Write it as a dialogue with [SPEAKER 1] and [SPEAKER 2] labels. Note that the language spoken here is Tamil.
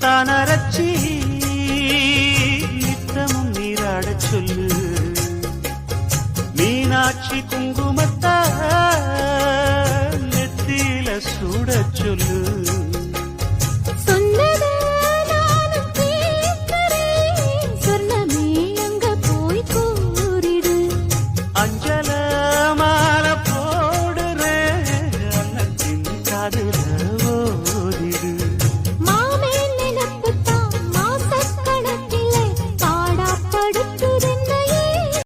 [SPEAKER 1] தான் அரைச்சி நித்தமும் நீராடச் சொல்லு. மீனாட்சி குங்குமத்தா நெத்தியில சூடச் சொல்லு. அஞ்சல மாலை போடுற அன்னத்தின்